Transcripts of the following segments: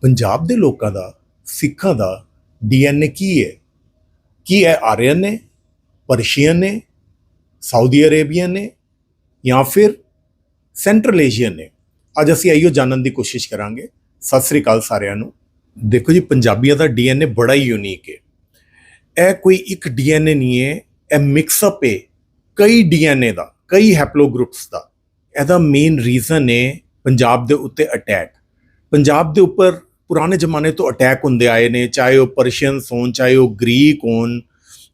ਪੰਜਾਬ ਦੇ ਲੋਕਾਂ ਦਾ, ਸਿੱਖਾਂ ਦਾ ਡੀਐਨਏ ਕੀ ਹੈ? ਕੀ ਹੈ ਆਰੀਅਨ ਨੇ? ਪਰਸ਼ੀਅਨ ਨੇ? ਸਾਊਦੀ ਅਰੇਬੀਅਨ ਨੇ? ਜਾਂ ਫਿਰ ਸੈਂਟਰਲ ਏਸ਼ੀਅਨ ਨੇ? ਅੱਜ ਅਸੀਂ ਆਈਓ ਜਾਣਨ ਦੀ ਕੋਸ਼ਿਸ਼ ਕਰਾਂਗੇ। ਸਤਿ ਸ੍ਰੀ ਅਕਾਲ ਸਾਰਿਆਂ ਨੂੰ। ਦੇਖੋ ਜੀ, ਪੰਜਾਬੀਆਂ ਦਾ ਡੀਐਨਏ ਬੜਾ ਹੀ ਯੂਨੀਕ ਹੈ। ਇਹ ਕੋਈ ਇੱਕ ਡੀਐਨਏ ਨਹੀਂ ਹੈ, ਇਹ ਮਿਕਸ ਅਪ ਹੈ। ਕਈ ਡੀਐਨਏ ਦਾ, ਕਈ ਹੈਪਲੋਗਰੁੱਪਸ ਦਾ। ਇਹਦਾ ਮੇਨ ਰੀਜ਼ਨ ਹੈ ਪੰਜਾਬ ਦੇ ਉੱਤੇ ਅਟੈਕ ਪੰਜਾਬ ਦੇ ਉੱਪਰ ਪੁਰਾਣੇ ਜ਼ਮਾਨੇ ਤੋਂ ਅਟੈਕ ਹੁੰਦੇ ਆਏ ਨੇ, ਚਾਹੇ ਉਹ ਪਰਸ਼ੀਅਨਸ ਹੋਣ, ਚਾਹੇ ਉਹ ਗ੍ਰੀਕ ਹੋਣ,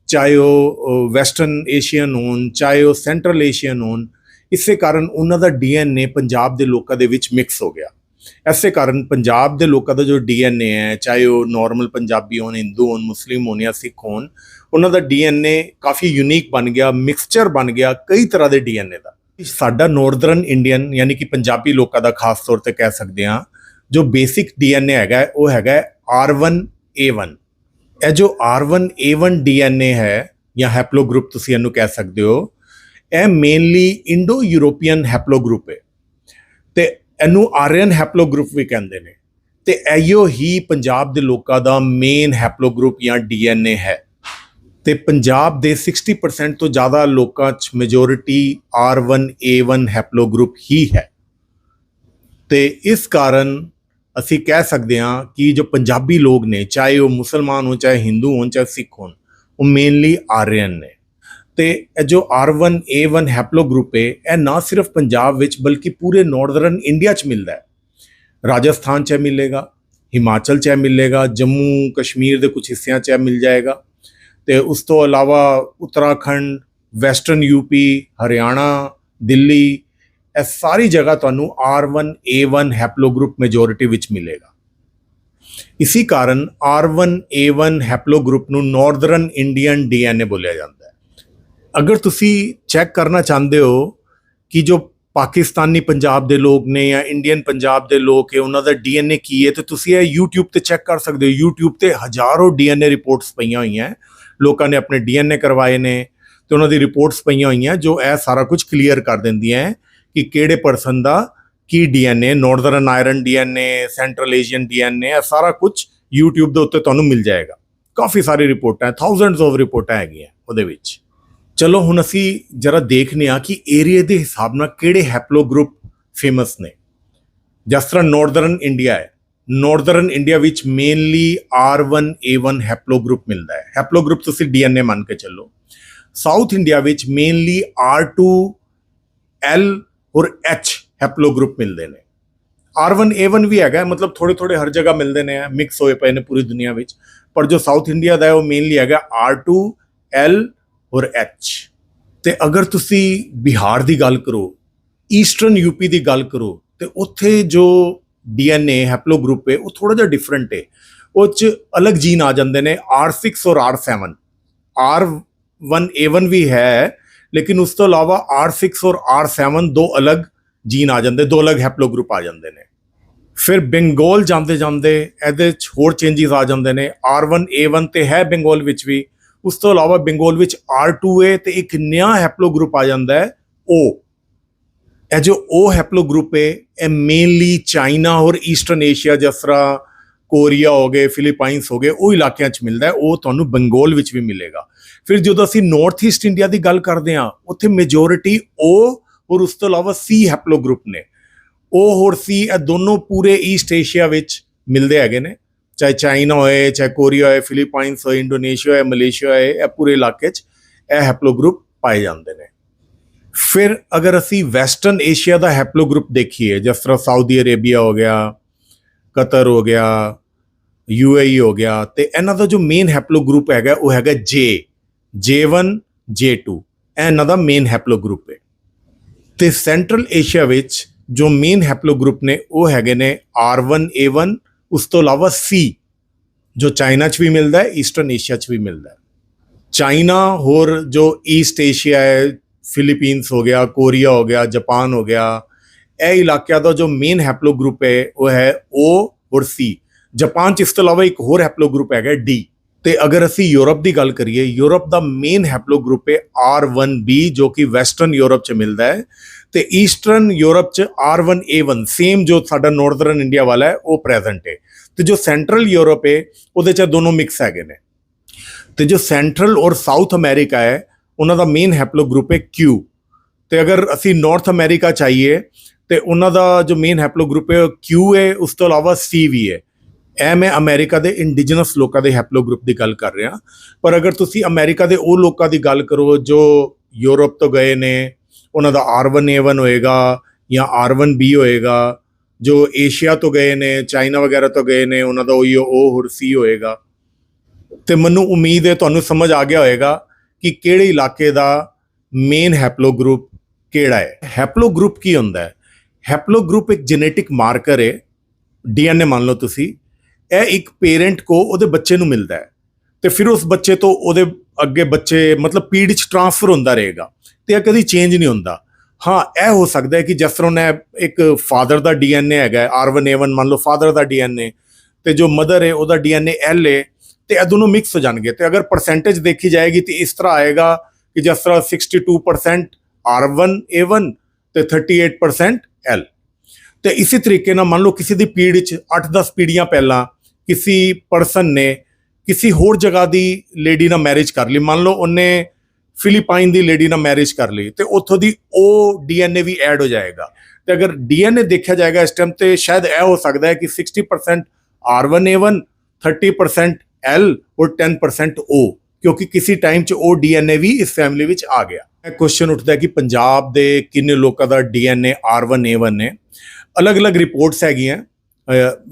ਚਾਹੇ ਉਹ ਵੈਸਟਰਨ ਏਸ਼ੀਅਨ ਹੋਣ, ਚਾਹੇ ਉਹ ਸੈਂਟਰਲ ਏਸ਼ੀਅਨ ਹੋਣ, ਇਸੇ ਕਾਰਨ ਉਹਨਾਂ ਦਾ ਡੀਐਨਏ ਪੰਜਾਬ ਦੇ ਲੋਕਾਂ ਦੇ ਵਿੱਚ ਮਿਕਸ ਹੋ ਗਿਆ। ਐਸੇ ਕਾਰਨ ਪੰਜਾਬ ਦੇ ਲੋਕਾਂ ਦਾ ਜੋ ਡੀਐਨਏ ਹੈ, ਚਾਹੇ ਉਹ ਨਾਰਮਲ ਪੰਜਾਬੀ ਹੋਣ ਹਿੰਦੂ ਹੋਣ ਮੁਸਲਿਮ ਹੋਣ ਜਾਂ ਸਿੱਖ ਹੋਣ, ਉਹਨਾਂ ਦਾ ਡੀਐਨਏ ਕਾਫੀ ਯੂਨੀਕ ਬਣ ਗਿਆ ਮਿਕਸਚਰ ਬਣ ਗਿਆ, ਕਈ ਤਰ੍ਹਾਂ ਦੇ ਡੀਐਨਏ ਦਾ। ਸਾਡਾ ਨਾਰਦਰਨ ਇੰਡੀਅਨ ਯਾਨੀ ਕਿ ਪੰਜਾਬੀ ਲੋਕਾਂ ਦਾ ਖਾਸ ਤੌਰ ਤੇ ਕਹਿ ਸਕਦੇ ਹਾਂ ਜੋ ਬੇਸਿਕ ਡੀਐਨਏ ਹੈਗਾ, ਉਹ ਹੈਗਾ ਹੈ R1A1 ਇਹ ਜੋ R1A1 ਡੀਐਨਏ ਹੈ, ਜਾਂ ਹੈਪਲੋਗਰੁੱਪ ਤੁਸੀਂ ਇਹਨੂੰ ਕਹਿ ਸਕਦੇ ਹੋ, ਇਹ ਮੇਨਲੀ ਇੰਡੋ ਯੂਰੋਪੀਅਨ ਹੈਪਲੋਗਰੁੱਪ ਹੈ। ਤੇ ਇਹਨੂੰ ਆਰੀਅਨ ਹੈਪਲੋਗਰੁੱਪ ਵੀ ਕਹਿੰਦੇ ਨੇ। ਤੇ ਇਹੋ ਹੀ ਪੰਜਾਬ ਦੇ ਲੋਕਾਂ ਦਾ ਮੇਨ ਹੈਪਲੋਗਰੁੱਪ ਜਾਂ ਡੀਐਨਏ ਹੈ। ਤੇ ਪੰਜਾਬ ਦੇ 60% ਤੋਂ ਜ਼ਿਆਦਾ ਲੋਕਾਂ 'ਚ ਮੈਜੋਰਿਟੀ R1A1 ਹੈਪਲੋਗਰੁੱਪ ਹੀ ਹੈ। ਤੇ ਇਸ ਕਾਰਨ ਅਸੀਂ ਕਹਿ ਸਕਦੇ ਹਾਂ ਕਿ ਜੋ ਪੰਜਾਬੀ ਲੋਕ ਨੇ, ਚਾਹੇ ਉਹ ਮੁਸਲਮਾਨ ਹੋਣ, ਚਾਹੇ ਹਿੰਦੂ ਹੋਣ, ਚਾਹੇ ਸਿੱਖ ਹੋਣ, ਉਹ ਮੇਨਲੀ ਆਰੀਅਨ ਨੇ। ਤੇ ਇਹ ਜੋ R1A1 ਹੈਪਲੋਗਰੁੱਪ ਹੈ, ਇਹ ਨਾ ਸਿਰਫ ਪੰਜਾਬ ਵਿੱਚ ਬਲਕਿ ਪੂਰੇ ਨਾਰਦਰਨ ਇੰਡੀਆ 'ਚ ਮਿਲਦਾ ਹੈ। ਰਾਜਸਥਾਨ 'ਚ ਇਹ ਮਿਲੇਗਾ, ਹਿਮਾਚਲ 'ਚ ਇਹ ਮਿਲੇਗਾ, ਜੰਮੂ, ਕਸ਼ਮੀਰ ਦੇ ਕੁਝ ਹਿੱਸਿਆਂ 'ਚ ਇਹ ਮਿਲ ਜਾਏਗਾ। ਤੇ ਉਸ ਤੋਂ ਇਲਾਵਾ ਉੱਤਰਾਖੰਡ ਵੈਸਟਰਨ ਯੂਪੀ ਹਰਿਆਣਾ, ਦਿੱਲੀ ਇਹ ਸਾਰੀ ਜਗ੍ਹਾ ਤੁਹਾਨੂੰ R1A1 ਹੈਪਲੋਗਰੁੱਪ ਮੈਜੋਰਿਟੀ ਵਿੱਚ ਮਿਲੇਗਾ। ਇਸੇ ਕਾਰਨ R1A1 ਹੈਪਲੋਗਰੁੱਪ ਨੂੰ ਨਾਰਦਰਨ ਇੰਡੀਅਨ ਡੀਐਨਏ ਬੋਲਿਆ ਜਾਂਦਾ ਹੈ। ਅਗਰ ਤੁਸੀਂ ਚੈੱਕ ਕਰਨਾ ਚਾਹੁੰਦੇ ਹੋ ਕਿ ਜੋ ਪਾਕਿਸਤਾਨੀ ਪੰਜਾਬ ਦੇ ਲੋਕ ਨੇ ਜਾਂ ਇੰਡੀਅਨ ਪੰਜਾਬ ਦੇ ਲੋਕ ਹੈ, ਉਹਨਾਂ ਦਾ ਡੀਐਨਏ ਕੀ ਹੈ, ਤੇ ਤੁਸੀਂ ਇਹ YouTube ਤੇ ਚੈੱਕ ਕਰ ਸਕਦੇ ਹੋ। YouTube ਤੇ ਹਜ਼ਾਰੋਂ ਡੀਐਨਏ ਰਿਪੋਰਟਸ ਪਈਆਂ ਹੋਈਆਂ ਲੋਕਾਂ ਨੇ ਆਪਣੇ ਡੀਐਨਏ ਕਰਵਾਏ ਨੇ ਤੇ ਉਹਨਾਂ ਦੀ ਰਿਪੋਰਟਸ ਪਈਆਂ ਹੋਈਆਂ, ਜੋ ਇਹ ਸਾਰਾ ਕੁਝ ਕਲੀਅਰ ਕਰ ਦਿੰਦੀਆਂ ਹੈ। ਕਿ ਕਿਹੜੇ ਪਰਸਨ ਦਾ, ਕੀ DNA northern Iran DNA central Asian DNA ਇਹ ਸਾਰਾ ਕੁਝ YouTube ਦੇ ਉੱਤੇ ਤੁਹਾਨੂੰ ਮਿਲ ਜਾਏਗਾ। ਕਾਫੀ ਸਾਰੀ ਰਿਪੋਰਟਾਂ ਥਾਊਜ਼ੈਂਡਸ ਆਫ ਰਿਪੋਰਟਾਂ ਹੈਗੀਆਂ ਉਹਦੇ ਵਿੱਚ। ਚਲੋ ਹੁਣ ਅਸੀਂ ਜਰਾ ਦੇਖਨੇ ਆ ਕਿ ਏਰੀਆ ਦੇ ਹਿਸਾਬ ਨਾਲ ਕਿਹੜੇ ਹੈਪਲੋ ਗਰੁੱਪ ਫੇਮਸ ਨੇ। ਜਿਸ ਤਰ੍ਹਾਂ ਨਾਰਦਰਨ ਇੰਡੀਆ ਹੈ। ਨਾਰਦਰਨ ਇੰਡੀਆ ਵਿੱਚ ਮੇਨਲੀ R1A1 ਹੈਪਲੋਗਰੁੱਪ ਮਿਲਦਾ ਹੈ। ਹੈਪਲੋਗਰੁੱਪ ਤੁਸੀਂ ਡੀਐਨਏ ਮੰਨ ਕੇ ਚੱਲੋ। ਸਾਊਥ ਇੰਡੀਆ ਵਿੱਚ ਮੇਨਲੀ R2L ਔਰ H ਹੈਪਲੋਗਰੁੱਪ ਮਿਲਦੇ ਨੇ। R1A1 ਵੀ ਹੈਗਾ, ਮਤਲਬ ਥੋੜੇ ਥੋੜੇ ਹਰ ਜਗ੍ਹਾ ਮਿਲਦੇ ਨੇ ਮਿਕਸ ਹੋਏ ਪਏ ਨੇ ਪੂਰੀ ਦੁਨੀਆ ਵਿੱਚ। ਪਰ ਜੋ ਸਾਊਥ ਇੰਡੀਆ ਦਾ ਹੈ, ਉਹ ਮੇਨਲੀ ਹੈਗਾ R2L ਔਰ H ਤੇ ਅਗਰ ਤੁਸੀਂ ਬਿਹਾਰ ਦੀ ਗੱਲ ਕਰੋ ਈਸਟਰਨ ਯੂਪੀ ਦੀ ਗੱਲ ਕਰੋ, ਤੇ ਉੱਥੇ ਜੋ ਡੀਐਨਏ ਹੈਪਲੋਗਰੁੱਪ ਹੈ, ਉਹ ਥੋੜਾ ਜਿਹਾ ਡਿਫਰੈਂਟ ਹੈ। ਉਹ ਚ ਅਲੱਗ ਜੀਨ ਆ ਜਾਂਦੇ ਨੇ R6 ਔਰ R7 R1A1 ਵੀ ਹੈ ਲੇਕਿਨ ਉਸ ਤੋਂ ਇਲਾਵਾ R6 ਔਰ R7 ਦੋ ਅਲੱਗ ਜੀਨ ਆ ਜਾਂਦੇ, ਦੋ ਅਲੱਗ ਹੈਪਲੋਗਰੁੱਪ ਆ ਜਾਂਦੇ ਨੇ। ਫਿਰ ਬੰਗਾਲ ਜਾਂਦੇ ਜਾਂਦੇ ਇਹਦੇ ਚ ਹੋਰ ਚੇਂਜਸ ਆ ਜਾਂਦੇ ਨੇ। R1A1 ਤੇ ਹੈ ਬੰਗਾਲ ਵਿੱਚ ਵੀ। ਉਸ ਤੋਂ ਇਲਾਵਾ ਬੰਗਾਲ ਵਿੱਚ R2A ਤੇ ਇੱਕ ਨਿਆ ਹੈਪਲੋਗਰੁੱਪ ਆ ਜਾਂਦਾ ਹੈ, O ਇਹ ਜੋ O ਹੈਪਲੋਗਰੁੱਪ ਹੈ ਇਹ ਮੇਨਲੀ ਚਾਈਨਾ ਔਰ ਈਸਟਰਨ ਏਸ਼ੀਆ ਜਿਸ ਤਰ੍ਹਾਂ ਕੋਰੀਆ ਹੋ ਗਏ ਫਿਲੀਪਾਈਨਸ ਹੋ ਗਏ, ਉਹ ਇਲਾਕਿਆਂ 'ਚ ਮਿਲਦਾ ਹੈ। ਉਹ ਤੁਹਾਨੂੰ ਬੰਗਾਲ ਵਿੱਚ ਵੀ ਮਿਲੇਗਾ। ਫਿਰ ਜਦੋਂ ਅਸੀਂ ਨਾਰਥ ਈਸਟ ਇੰਡੀਆ ਦੀ ਗੱਲ ਕਰਦੇ ਹਾਂ, ਉੱਥੇ ਮੈਜੋਰਿਟੀ ਓ ਔਰ ਉਸ ਤੋਂ ਇਲਾਵਾ C ਹੈਪਲੋਗਰੁੱਪ ਨੇ। O ਹੋਰ ਸੀ ਇਹ ਦੋਨੋਂ ਪੂਰੇ ਈਸਟ ਏਸ਼ੀਆ ਵਿੱਚ ਮਿਲਦੇ ਹੈਗੇ ਨੇ। ਚਾਹੇ ਚਾਈਨਾ ਹੋਏ, ਚਾਹੇ ਕੋਰੀਆ ਹੋਏ ਫਿਲੀਪਾਈਨਸ ਹੋਏ ਇੰਡੋਨੇਸ਼ੀਆ ਹੋਏ ਮਲੇਸ਼ੀਆ ਹੋਏ, ਇਹ ਪੂਰੇ ਇਲਾਕੇ 'ਚ ਇਹ ਹੈਪਲੋਗਰੁੱਪ ਪਾਏ ਜਾਂਦੇ ਨੇ। ਫਿਰ ਅਗਰ ਅਸੀਂ ਵੈਸਟਰਨ ਏਸ਼ੀਆ ਦਾ ਹੈਪਲੋਗਰੁੱਪ ਦੇਖੀਏ, ਜਿਸ ਤਰ੍ਹਾਂ ਸਾਊਦੀ ਅਰੇਬੀਆ ਹੋ ਗਿਆ ਕਤਰ ਹੋ ਗਿਆ ਯੂਏਈ ਹੋ ਗਿਆ, ਤੇ ਇਹਨਾਂ ਦਾ ਜੋ ਮੇਨ ਹੈਪਲੋਗਰੁੱਪ ਹੈਗਾ, ਉਹ ਹੈਗਾ ਜੇ J1 J2 ਇਹ ਇਹਨਾਂ ਦਾ ਮੇਨ ਹੈਪਲੋਗਰੁੱਪ ਹੈ। ਤੇ ਸੈਂਟਰਲ ਏਸ਼ੀਆ ਵਿੱਚ ਜੋ ਮੇਨ ਹੈਪਲੋਗਰੁੱਪ ਨੇ, ਉਹ ਹੈਗੇ ਨੇ R1A1 ਉਸ ਤੋਂ ਇਲਾਵਾ C, ਜੋ ਚਾਈਨਾ 'ਚ ਵੀ ਮਿਲਦਾ ਹੈ ਈਸਟਰਨ ਏਸ਼ੀਆ 'ਚ ਵੀ ਮਿਲਦਾ ਹੈ। ਚਾਈਨਾ ਹੋਰ ਜੋ ਈਸਟ ਏਸ਼ੀਆ ਹੈ ਫਿਲੀਪੀਨਸ ਹੋ ਗਿਆ ਕੋਰੀਆ ਹੋ ਗਿਆ ਜਾਪਾਨ ਹੋ ਗਿਆ, ਇਹ ਇਲਾਕਿਆਂ ਦਾ ਜੋ ਮੇਨ ਹੈਪਲੋਗਰੁੱਪ ਹੈ, ਉਹ ਹੈ O ਔਰ C ਜਾਪਾਨ 'ਚ ਇਸ ਤੋਂ ਇਲਾਵਾ ਇੱਕ ਹੋਰ ਹੈਪਲੋਗਰੁੱਪ ਹੈਗਾ D ਤੇ ਅਗਰ ਅਸੀਂ ਯੂਰਪ ਦੀ ਗੱਲ ਕਰੀਏ, ਯੂਰਪ ਦਾ ਮੇਨ ਹੈਪਲੋ ਗਰੁੱਪ ਹੈ R1b ਜੋ ਕਿ ਵੈਸਟਰਨ ਯੂਰਪ ਚ ਮਿਲਦਾ ਹੈ ਤੇ ਈਸਟਰਨ ਯੂਰਪ ਚ R1A1 ਸੇਮ ਜੋ ਸਾਡਾ ਨਾਰਥਰਨ ਇੰਡੀਆ ਵਾਲਾ ਹੈ, ਉਹ ਪ੍ਰੈਜ਼ੈਂਟ ਹੈ। ਤੇ ਜੋ ਸੈਂਟਰਲ ਯੂਰਪ ਹੈ, ਉਹਦੇ ਚ ਦੋਨੋਂ ਮਿਕਸ ਹੈਗੇ ਨੇ। ਤੇ ਜੋ ਸੈਂਟਰਲ ਔਰ ਸਾਊਥ ਅਮਰੀਕਾ ਹੈ, ਉਹਨਾਂ ਦਾ ਮੇਨ ਹੈਪਲੋਗਰੁੱਪ ਹੈ Q ਤੇ ਅਗਰ ਅਸੀਂ ਨਾਰਥ ਅਮਰੀਕਾ ਚਾਹੀਏ, ਤੇ ਉਹਨਾਂ ਦਾ ਜੋ ਮੇਨ ਹੈਪਲੋਗਰੁੱਪ ਹੈ, ਉਹ Q ਹੈ, ਉਸ ਤੋਂ ਇਲਾਵਾ C ਵੀ ਹੈ। ਇਹ ਮੈਂ ਅਮਰੀਕਾ ਦੇ ਇੰਡੀਜਨਸ ਲੋਕਾਂ ਦੇ ਹੈਪਲੋ ਗਰੁੱਪ ਦੀ ਗੱਲ ਕਰ ਰਿਹਾ। ਪਰ ਅਗਰ ਤੁਸੀਂ ਅਮਰੀਕਾ ਦੇ ਉਹ ਲੋਕਾਂ ਦੀ ਗੱਲ ਕਰੋ ਜੋ ਯੂਰਪ ਤੋਂ ਗਏ ਨੇ, ਉਹਨਾਂ ਦਾ R1A1 ਹੋਏਗਾ ਜਾਂ R1B ਹੋਏਗਾ, ਜੋ ਏਸ਼ੀਆ ਤੋਂ ਗਏ ਨੇ ਚਾਈਨਾ ਵਗੈਰਾ ਤੋਂ ਗਏ ਨੇ, ਉਹਨਾਂ ਦਾ ਉਹੀ ਉਹ ਹੋਰ C ਹੋਏਗਾ। ਤੇ ਮੈਨੂੰ ਉਮੀਦ ਹੈ, ਤੁਹਾਨੂੰ ਸਮਝ ਆ ਗਿਆ ਹੋਏਗਾ ਕਿ ਕਿਹੜੇ ਇਲਾਕੇ ਦਾ ਮੇਨ ਹੈਪਲੋ ਗਰੁੱਪ ਕਿਹੜਾ ਹੈ। ਹੈਪਲੋ ਗਰੁੱਪ ਕੀ ਹੁੰਦਾ ਹੈ? ਹੈਪਲੋ ਗਰੁੱਪ ਇੱਕ ਜੈਨੇਟਿਕ ਮਾਰਕਰ ਹੈ। ਡੀਐਨਏ ਮੰਨ ਲਓ ਤੁਸੀਂ। ਇਹ ਇੱਕ ਪੇਰੈਂਟ ਕੋ ਉਹਦੇ ਬੱਚੇ ਨੂੰ ਮਿਲਦਾ ਹੈ। ਤੇ ਫਿਰ ਉਸ ਬੱਚੇ ਤੋਂ ਉਹਦੇ ਅੱਗੇ ਬੱਚੇ ਮਤਲਬ ਪੀੜ੍ਹੀ ਚ ਟਰਾਂਸਫਰ ਹੁੰਦਾ ਰਹੇਗਾ ਤੇ ਇਹ ਕਦੀ ਚੇਂਜ ਨਹੀਂ ਹੁੰਦਾ। ਹਾਂ ਇਹ ਹੋ ਸਕਦਾ ਹੈ ਕਿ ਜਿਸ ਤਰ੍ਹਾਂ ਨੇ ਇੱਕ ਫਾਦਰ ਦਾ ਡੀਐਨਏ ਹੈਗਾ ਹੈ, R1A1 ਮੰਨ ਲਓ ਫਾਦਰ ਦਾ ਡੀਐਨਏ ਤੇ ਜੋ ਮਦਰ ਹੈ ਉਹਦਾ ਡੀਐਨਏ L ਹੈ ਤੇ ਇਹ ਦੋਨੋਂ ਮਿਕਸ ਹੋ ਜਾਣਗੇ। ਤੇ ਅਗਰ ਪਰਸੈਂਟੇਜ ਦੇਖੀ ਜਾਏਗੀ ਤੇ ਇਸ ਤਰ੍ਹਾਂ ਆਏਗਾ ਕਿ ਜਿਸ ਤਰ੍ਹਾਂ 62% R1A1 ਤੇ 38% L ਤੇ ਇਸੇ ਤਰੀਕੇ ਨਾਲ ਮੰਨ ਲਓ ਕਿਸੇ ਦੀ ਪੀੜ੍ਹੀ ਚ 8-10 ਪੀੜ੍ਹੀਆਂ ਪਹਿਲਾਂ ਕਿਸੇ ਪਰਸਨ ਨੇ ਕਿਸੇ ਹੋਰ ਜਗ੍ਹਾ ਦੀ ਲੇਡੀ ਨਾਲ ਮੈਰਿਜ ਕਰ ਲਈ। ਮੰਨ ਲਓ ਉਹਨੇ ਫਿਲੀਪਾਈਨ ਦੀ ਲੇਡੀ ਨਾਲ ਮੈਰਿਜ ਕਰ ਲਈ ਤੇ ਉੱਥੋਂ ਦੀ ਉਹ ਡੀਐਨਏ ਵੀ ਐਡ ਹੋ ਜਾਏਗਾ। ਤੇ ਅਗਰ ਡੀਐਨਏ ਦੇਖਿਆ ਜਾਏਗਾ ਇਸ ਟਾਈਮ ਤੇ ਸ਼ਾਇਦ ਇਹ ਹੋ ਸਕਦਾ ਹੈ ਕਿ 60% R1A1 30% L ਔਰ 10% O, ਕਿਉਂਕਿ ਕਿਸੇ ਟਾਈਮ 'ਚ ਉਹ ਡੀਐਨਏ ਵੀ ਇਸ ਫੈਮਿਲੀ ਵਿੱਚ ਆ ਗਿਆ। ਇਹ ਕੁਐਸਚਨ ਉੱਠਦਾ ਕਿ ਪੰਜਾਬ ਦੇ ਕਿੰਨੇ ਲੋਕਾਂ ਦਾ ਡੀਐਨਏ R1A1 ਨੇ। ਅਲੱਗ-ਅਲੱਗ ਰਿਪੋਰਟਸ ਹੈਗੀਆਂ।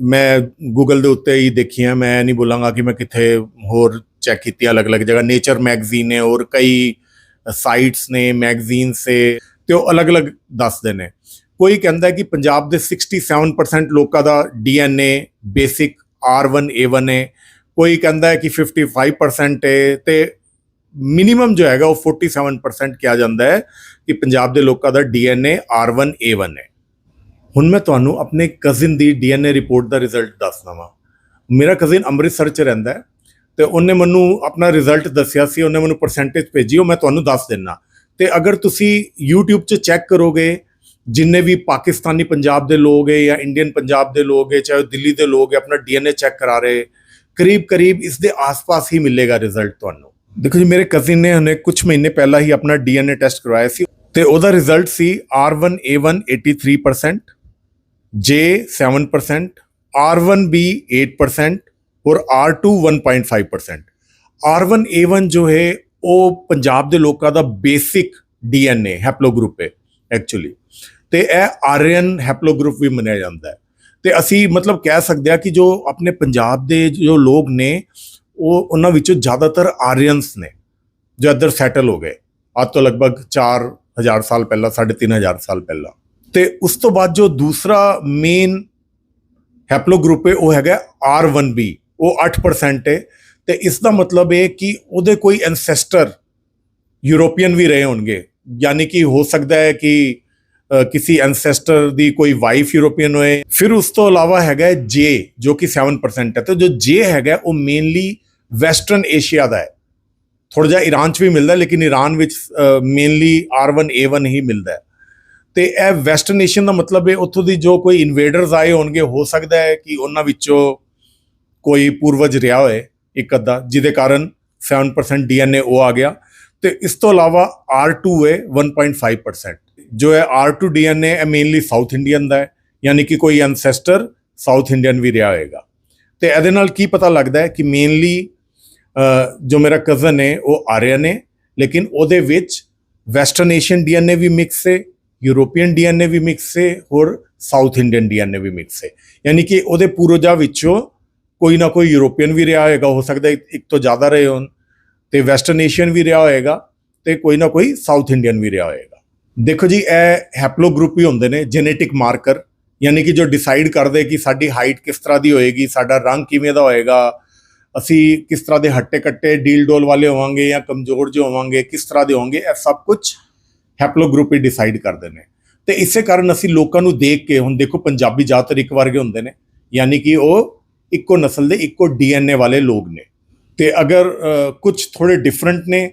ਮੈਂ ਗੂਗਲ ਦੇ ਉੱਤੇ ਹੀ ਦੇਖੀਆਂ, ਮੈਂ ਨਹੀਂ ਬੋਲਾਂਗਾ ਕਿ ਮੈਂ ਕਿੱਥੇ ਹੋਰ ਚੈੱਕ ਕੀਤੀ ਅਲੱਗ-ਅਲੱਗ ਜਗ੍ਹਾ। ਨੇਚਰ ਮੈਗਜ਼ੀਨ ਨੇ ਹੋਰ ਕਈ ਸਾਈਟਸ ਨੇ ਮੈਗਜ਼ੀਨਸ ਸੇ ਤੇ ਉਹ ਅਲੱਗ-ਅਲੱਗ ਦੱਸਦੇ ਨੇ। ਕੋਈ ਕਹਿੰਦਾ ਕਿ ਪੰਜਾਬ ਦੇ 67% ਲੋਕਾਂ ਦਾ ਡੀਐਨਏ ਬੇਸਿਕ R1A1 ਹੈ। ਕੋਈ ਕਹਿੰਦਾ ਹੈ ਕਿ 55% ਹੈ, ਤੇ ਮਿਨੀਮਮ ਜੋ ਹੈਗਾ ਉਹ 47% ਕਿਹਾ ਜਾਂਦਾ ਹੈ ਕਿ ਪੰਜਾਬ ਦੇ ਲੋਕਾਂ ਦਾ ਡੀਐਨਏ R1A1 ਹੈ। ਹੁਣ ਮੈਂ ਤੁਹਾਨੂੰ ਆਪਣੇ ਕਜ਼ਨ ਦੀ ਡੀਐਨਏ ਰਿਪੋਰਟ ਦਾ ਰਿਜ਼ਲਟ ਦੱਸਦਾ ਵਾਂ। ਮੇਰਾ ਕਜ਼ਨ ਅੰਮ੍ਰਿਤਸਰ ਚ ਰਹਿੰਦਾ ਹੈ ਤੇ ਉਹਨੇ ਮੈਨੂੰ ਆਪਣਾ ਰਿਜ਼ਲਟ ਦੱਸਿਆ ਸੀ, ਉਹਨੇ ਮੈਨੂੰ ਪਰਸੈਂਟੇਜ ਭੇਜੀ, ਉਹ ਮੈਂ ਤੁਹਾਨੂੰ ਦੱਸ ਦਿੰਨਾ। ਤੇ ਅਗਰ ਤੁਸੀਂ YouTube 'ਚ ਚੈੱਕ ਕਰੋਗੇ, ਜਿੰਨੇ ਵੀ ਪਾਕਿਸਤਾਨੀ ਪੰਜਾਬ ਦੇ ਲੋਕ ਹੈ ਜਾਂ ਇੰਡੀਅਨ ਪੰਜਾਬ ਦੇ ਲੋਕ ਹੈ, ਚਾਹੇ ਉਹ ਦਿੱਲੀ ਦੇ ਲੋਕ ਹੈ, ਆਪਣਾ ਡੀਐਨਏ ਚੈੱਕ ਕਰਾ ਰਹੇ ਕਰੀਬ ਕਰੀਬ ਇਸ ਦੇ ਆਸ-ਪਾਸ ਹੀ ਮਿਲੇਗਾ ਰਿਜ਼ਲਟ ਤੁਹਾਨੂੰ। ਦੇਖੋ ਜੀ, ਮੇਰੇ ਕਜ਼ਨ ਨੇ ਹੁਣੇ ਕੁਝ ਮਹੀਨੇ ਪਹਿਲਾਂ ਹੀ ਆਪਣਾ ਡੀਐਨਏ ਟੈਸਟ ਕਰਵਾਇਆ ਸੀ ਤੇ ਉਹਦਾ ਰਿਜ਼ਲਟ ਸੀ R1A1 83% J 7% R1B 8% और R2 1.5% R1A1 ਜੋ ਹੈ, ਉਹ ਪੰਜਾਬ ਦੇ ਲੋਕਾਂ ਦਾ ਬੇਸਿਕ ਡੀਐਨਏ ਹੈਪਲੋ ਗਰੁੱਪ ਹੈ ਐਕਚੁਅਲੀ ਤੇ ਇਹ ਆਰੀਅਨ ਹੈਪਲੋਗਰੁੱਪ ਵੀ ਮੰਨਿਆ ਜਾਂਦਾ ਹੈ। ਤੇ ਅਸੀਂ ਮਤਲਬ ਕਹਿ ਸਕਦੇ ਆ ਕਿ ਜੋ ਆਪਣੇ ਪੰਜਾਬ ਦੇ ਜੋ ਲੋਕ ਨੇ, ਉਹ ਉਹਨਾਂ ਵਿੱਚੋਂ ਜ਼ਿਆਦਾਤਰ ਆਰੀਅਨਸ ਨੇ, ਜੋ ਇੱਧਰ ਸੈਟਲ ਹੋ ਗਏ। ਅੱਜ ਤੋਂ ਲਗਭਗ 4000 ਸਾਲ ਪਹਿਲਾਂ 3500 ਸਾਲ ਪਹਿਲਾਂ। ਤੇ ਉਸ ਤੋਂ ਬਾਅਦ ਜੋ ਦੂਸਰਾ ਮੇਨ ਹੈਪਲੋ ਗਰੁੱਪ ਹੈ, ਉਹ ਹੈਗਾ R1b ਉਹ 8% ਹੈ। ਤੇ ਇਸ ਦਾ ਮਤਲਬ ਹੈ ਕਿ ਉਹਦੇ ਕੋਈ ਐਨਸੈਸਟਰ ਯੂਰੋਪੀਅਨ ਵੀ ਰਹੇ ਹੋਣਗੇ। ਯਾਨੀ ਕਿ ਹੋ ਸਕਦਾ ਹੈ ਕਿ ਕਿਸੇ ਐਨਸੈਸਟਰ ਦੀ ਕੋਈ ਵਾਈਫ ਯੂਰੋਪੀਅਨ ਹੋਏ। ਫਿਰ ਉਸ ਤੋਂ ਇਲਾਵਾ ਹੈਗਾ ਜੇ ਜੋ ਕਿ 7% ਹੈ। ਤੇ ਜੋ ਜੇ ਹੈਗਾ ਉਹ ਮੇਨਲੀ ਵੈਸਟਰਨ ਏਸ਼ੀਆ ਦਾ ਹੈ। ਥੋੜਾ ਜਿਹਾ ਈਰਾਨ 'ਚ ਵੀ ਮਿਲਦਾ ਲੇਕਿਨ ਈਰਾਨ ਵਿੱਚ ਮੇਨਲੀ R1A1 ਹੀ ਮਿਲਦਾ ਹੈ। ਤੇ ਇਹ ਵੈਸਟਰਨ ਏਸ਼ੀਅਨ ਦਾ ਮਤਲਬ ਹੈ ਉੱਥੋਂ ਦੀ ਜੋ ਕੋਈ ਇਨਵੇਡਰਸ ਆਏ ਹੋਣਗੇ, ਹੋ ਸਕਦਾ ਹੈ ਕਿ ਉਹਨਾਂ ਵਿੱਚੋਂ ਕੋਈ ਪੂਰਵਜ ਰਿਹਾ ਹੋਏ ਇੱਕ ਅੱਧਾ, ਜਿਹਦੇ ਕਾਰਨ 7% ਡੀਐਨਏ ਉਹ ਆ ਗਿਆ। ਤੇ ਇਸ ਤੋਂ ਇਲਾਵਾ R2 ਹੈ 1.5% ਜੋ ਹੈ R2 ਡੀਐਨਏ ਇਹ ਮੇਨਲੀ ਸਾਊਥ ਇੰਡੀਅਨ ਦਾ ਹੈ, ਯਾਨੀ ਕਿ ਕੋਈ ਐਨਸੈਸਟਰ ਸਾਊਥ ਇੰਡੀਅਨ ਵੀ ਰਿਹਾ ਹੋਏਗਾ। ਤੇ ਇਹਦੇ ਨਾਲ ਕੀ ਪਤਾ ਲੱਗਦਾ ਹੈ ਕਿ ਮੇਨਲੀ ਜੋ ਮੇਰਾ ਕਜ਼ਨ ਹੈ, ਉਹ ਆਰੀਅਨ ਹੈ ਲੇਕਿਨ ਉਹਦੇ ਵਿੱਚ ਵੈਸਟਰਨ ਏਸ਼ੀਅਨ ਡੀਐਨਏ ਵੀ ਮਿਕਸ ਹੈ ਯੂਰੋਪੀਅਨ ਡੀਐਨਏ ਵੀ ਮਿਕਸ ਹੈ ਹੋਰ ਸਾਊਥ ਇੰਡੀਅਨ ਡੀਐਨਏ ਵੀ ਮਿਕਸ ਹੈ ਯਾਨੀ ਕਿ ਉਹਦੇ ਪੂਰਵਜਾਂ ਵਿੱਚੋਂ ਕੋਈ ਨਾ ਕੋਈ ਯੂਰੋਪੀਅਨ ਵੀ ਰਿਹਾ ਹੋਏਗਾ, ਹੋ ਸਕਦਾ ਇੱਕ ਤੋਂ ਜ਼ਿਆਦਾ ਰਹੇ ਹੋਣ। ਤੇ ਵੈਸਟਰਨ ਏਸ਼ੀਅਨ ਵੀ ਰਿਹਾ ਹੋਏਗਾ ਤੇ ਕੋਈ ਨਾ ਕੋਈ ਸਾਊਥ ਇੰਡੀਅਨ ਵੀ ਰਿਹਾ ਹੋਏਗਾ। ਦੇਖੋ ਜੀ, ਇਹ ਹੈਪਲੋ ਗਰੁੱਪ ਹੀ ਹੁੰਦੇ ਨੇ ਜੈਨੇਟਿਕ ਮਾਰਕਰ ਯਾਨੀ ਕਿ ਜੋ ਡਿਸਾਈਡ ਕਰਦੇ ਕਿ ਸਾਡੀ ਹਾਈਟ ਕਿਸ ਤਰ੍ਹਾਂ ਦੀ ਹੋਏਗੀ, ਸਾਡਾ ਰੰਗ ਕਿਵੇਂ ਦਾ ਹੋਏਗਾ, ਅਸੀਂ ਕਿਸ ਤਰ੍ਹਾਂ ਦੇ ਹੱਟੇ ਕੱਟੇ ਡੀਲ ਡੋਲ ਵਾਲੇ ਹੋਵਾਂਗੇ ਜਾਂ ਕਮਜ਼ੋਰ ਜੋ ਹੋਵਾਂਗੇ, ਕਿਸ ਤਰ੍ਹਾਂ ਦੇ ਹੋਵਾਂਗੇ ਇਹ ਸਭ ਕੁਝ ਹੈਪਲੋਗਰੁਪੀ ਹੀ ਡਿਸਾਈਡ ਕਰਦੇ ਨੇ। ਤੇ ਇਸੇ ਕਾਰਨ ਅਸੀਂ ਲੋਕਾਂ ਨੂੰ ਦੇਖ ਕੇ, ਹੁਣ ਦੇਖੋ ਪੰਜਾਬੀ ਜ਼ਿਆਦਾਤਰ ਇੱਕ ਵਰਗੇ ਹੁੰਦੇ ਨੇ, ਯਾਨੀ ਕਿ ਉਹ ਇੱਕੋ ਨਸਲ ਦੇ, ਇੱਕੋ ਡੀਐਨਏ ਵਾਲੇ ਲੋਕ ਨੇ। ਤੇ ਅਗਰ ਕੁਝ ਥੋੜੇ ਡਿਫਰੈਂਟ ਨੇ,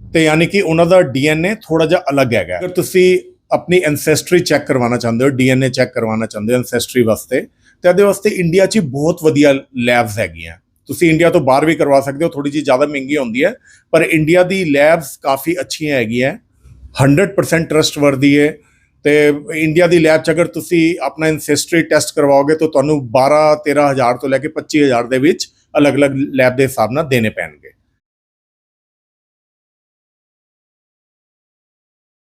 ਤੇ ਯਾਨੀ ਕਿ ਉਹਨਾਂ ਦਾ ਡੀਐਨਏ ਥੋੜਾ ਜਿਹਾ ਅਲੱਗ ਹੈਗਾ। ਅਗਰ ਤੁਸੀਂ ਆਪਣੀ ਐਂਸੈਸਟਰੀ ਚੈੱਕ ਕਰਵਾਉਣਾ ਚਾਹੁੰਦੇ ਹੋ ਡੀਐਨਏ ਚੈੱਕ ਕਰਵਾਉਣਾ ਚਾਹੁੰਦੇ ਹੋ ਐਂਸੈਸਟਰੀ ਵਾਸਤੇ, ਤੇ ਇਹਦੇ ਵਾਸਤੇ ਇੰਡੀਆ 'ਚ ਹੀ ਬਹੁਤ ਵਧੀਆ ਲੈਬਸ ਹੈਗੀਆਂ। ਤੁਸੀਂ ਇੰਡੀਆ ਤੋਂ ਬਾਹਰ ਵੀ ਕਰਵਾ ਸਕਦੇ ਹੋ ਥੋੜੀ ਜਿਹੀ ਜ਼ਿਆਦਾ ਮਹਿੰਗੀ ਹੁੰਦੀ ਹੈ, ਪਰ ਇੰਡੀਆ ਦੀ ਲੈਬਸ ਕਾਫੀ ਅੱਛੀਆਂ ਹੈਗੀਆਂ। 100% ਟਰਸਟਵਰਦੀ ਹੈ ਤੇ ਇੰਡੀਆ ਦੀ ਲੈਬ 'ਚ ਅਗਰ ਤੁਸੀਂ ਆਪਣਾ ਐਂਸੈਸਟਰੀ ਟੈਸਟ ਕਰਵਾਓਗੇ ਤਾਂ ਤੁਹਾਨੂੰ 12 13000 ਤੋਂ ਲੈ ਕੇ 25000 ਦੇ ਵਿੱਚ ਅਲੱਗ-ਅਲੱਗ ਲੈਬ ਦੇ ਹਿਸਾਬ ਨਾਲ ਦੇਣੇ ਪੈਣਗੇ।